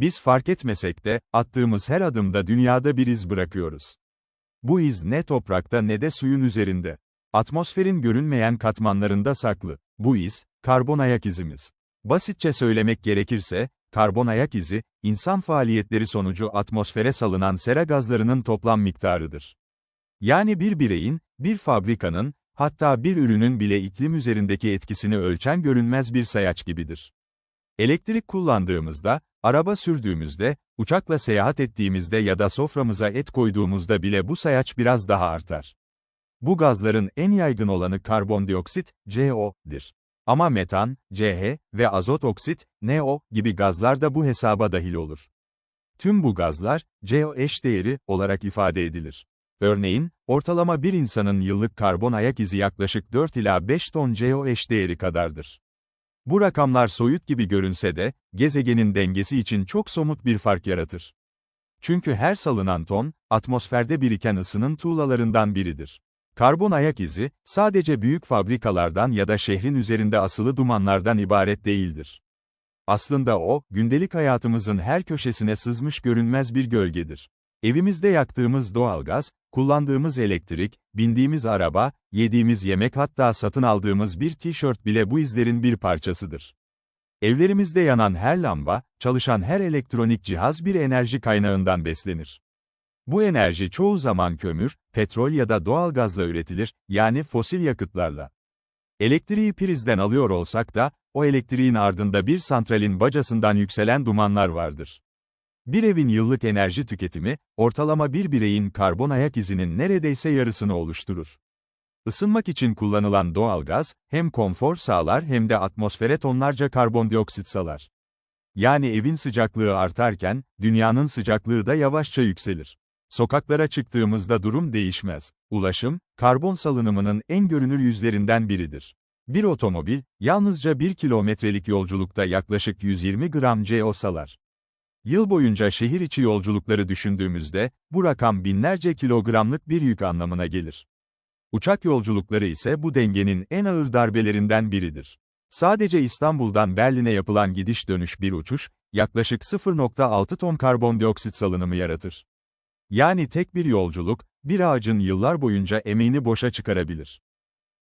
Biz fark etmesek de, attığımız her adımda dünyada bir iz bırakıyoruz. Bu iz ne toprakta ne de suyun üzerinde. Atmosferin görünmeyen katmanlarında saklı. Bu iz, karbon ayak izimiz. Basitçe söylemek gerekirse, karbon ayak izi, insan faaliyetleri sonucu atmosfere salınan sera gazlarının toplam miktarıdır. Yani bir bireyin, bir fabrikanın, hatta bir ürünün bile iklim üzerindeki etkisini ölçen görünmez bir sayaç gibidir. Elektrik kullandığımızda, araba sürdüğümüzde, uçakla seyahat ettiğimizde ya da soframıza et koyduğumuzda bile bu sayaç biraz daha artar. Bu gazların en yaygın olanı karbondioksit, CO,'dir. Ama metan, CH ve azot oksit, NO gibi gazlar da bu hesaba dahil olur. Tüm bu gazlar, CO eş değeri olarak ifade edilir. Örneğin, ortalama bir insanın yıllık karbon ayak izi yaklaşık 4 ila 5 ton CO eş değeri kadardır. Bu rakamlar soyut gibi görünse de, gezegenin dengesi için çok somut bir fark yaratır. Çünkü her salınan ton, atmosferde biriken ısının tuğlalarından biridir. Karbon ayak izi, sadece büyük fabrikalardan ya da şehrin üzerinde asılı dumanlardan ibaret değildir. Aslında o, gündelik hayatımızın her köşesine sızmış görünmez bir gölgedir. Evimizde yaktığımız doğalgaz, kullandığımız elektrik, bindiğimiz araba, yediğimiz yemek hatta satın aldığımız bir tişört bile bu izlerin bir parçasıdır. Evlerimizde yanan her lamba, çalışan her elektronik cihaz bir enerji kaynağından beslenir. Bu enerji çoğu zaman kömür, petrol ya da doğal gazla üretilir, yani fosil yakıtlarla. Elektriği prizden alıyor olsak da, o elektriğin ardında bir santralin bacasından yükselen dumanlar vardır. Bir evin yıllık enerji tüketimi, ortalama bir bireyin karbon ayak izinin neredeyse yarısını oluşturur. Isınmak için kullanılan doğalgaz, hem konfor sağlar hem de atmosfere tonlarca karbondioksit salar. Yani evin sıcaklığı artarken, dünyanın sıcaklığı da yavaşça yükselir. Sokaklara çıktığımızda durum değişmez. Ulaşım, karbon salınımının en görünür yüzlerinden biridir. Bir otomobil, yalnızca bir kilometrelik yolculukta yaklaşık 120 gram CO salar. Yıl boyunca şehir içi yolculukları düşündüğümüzde, bu rakam binlerce kilogramlık bir yük anlamına gelir. Uçak yolculukları ise bu dengenin en ağır darbelerinden biridir. Sadece İstanbul'dan Berlin'e yapılan gidiş dönüş bir uçuş, yaklaşık 0.6 ton karbondioksit salınımı yaratır. Yani tek bir yolculuk, bir ağacın yıllar boyunca emeğini boşa çıkarabilir.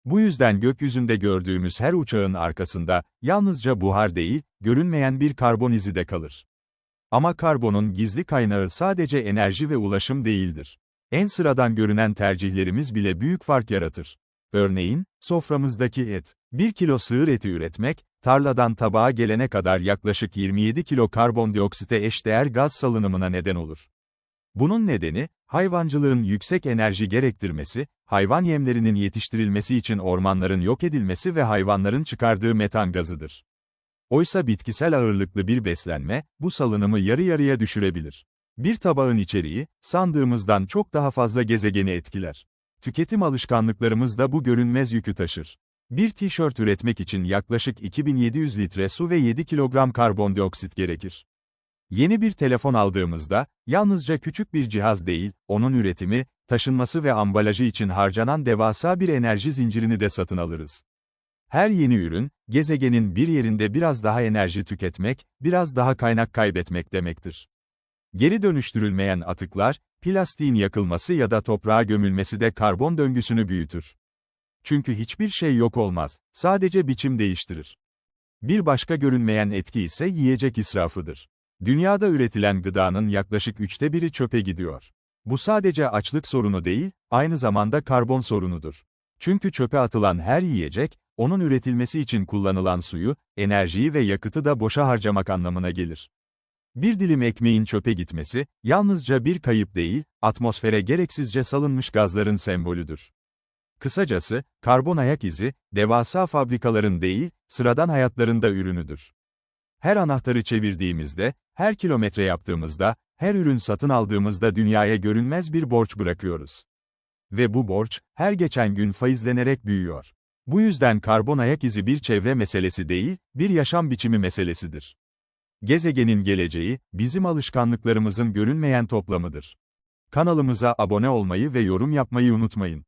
Bu yüzden gökyüzünde gördüğümüz her uçağın arkasında, yalnızca buhar değil, görünmeyen bir karbon izi de kalır. Ama karbonun gizli kaynağı sadece enerji ve ulaşım değildir. En sıradan görünen tercihlerimiz bile büyük fark yaratır. Örneğin, soframızdaki et. 1 kilo sığır eti üretmek, tarladan tabağa gelene kadar yaklaşık 27 kilo karbondioksite eşdeğer gaz salınımına neden olur. Bunun nedeni, hayvancılığın yüksek enerji gerektirmesi, hayvan yemlerinin yetiştirilmesi için ormanların yok edilmesi ve hayvanların çıkardığı metan gazıdır. Oysa bitkisel ağırlıklı bir beslenme, bu salınımı yarı yarıya düşürebilir. Bir tabağın içeriği, sandığımızdan çok daha fazla gezegeni etkiler. Tüketim alışkanlıklarımız da bu görünmez yükü taşır. Bir tişört üretmek için yaklaşık 2700 litre su ve 7 kilogram karbondioksit gerekir. Yeni bir telefon aldığımızda, yalnızca küçük bir cihaz değil, onun üretimi, taşınması ve ambalajı için harcanan devasa bir enerji zincirini de satın alırız. Her yeni ürün, gezegenin bir yerinde biraz daha enerji tüketmek, biraz daha kaynak kaybetmek demektir. Geri dönüştürülmeyen atıklar, plastiğin yakılması ya da toprağa gömülmesi de karbon döngüsünü büyütür. Çünkü hiçbir şey yok olmaz, sadece biçim değiştirir. Bir başka görünmeyen etki ise yiyecek israfıdır. Dünyada üretilen gıdanın yaklaşık üçte biri çöpe gidiyor. Bu sadece açlık sorunu değil, aynı zamanda karbon sorunudur. Çünkü çöpe atılan her yiyecek, onun üretilmesi için kullanılan suyu, enerjiyi ve yakıtı da boşa harcamak anlamına gelir. Bir dilim ekmeğin çöpe gitmesi, yalnızca bir kayıp değil, atmosfere gereksizce salınmış gazların sembolüdür. Kısacası, karbon ayak izi, devasa fabrikaların değil, sıradan hayatlarında ürünüdür. Her anahtarı çevirdiğimizde, her kilometre yaptığımızda, her ürün satın aldığımızda dünyaya görünmez bir borç bırakıyoruz. Ve bu borç, her geçen gün faizlenerek büyüyor. Bu yüzden karbon ayak izi bir çevre meselesi değil, bir yaşam biçimi meselesidir. Gezegenin geleceği, bizim alışkanlıklarımızın görünmeyen toplamıdır. Kanalımıza abone olmayı ve yorum yapmayı unutmayın.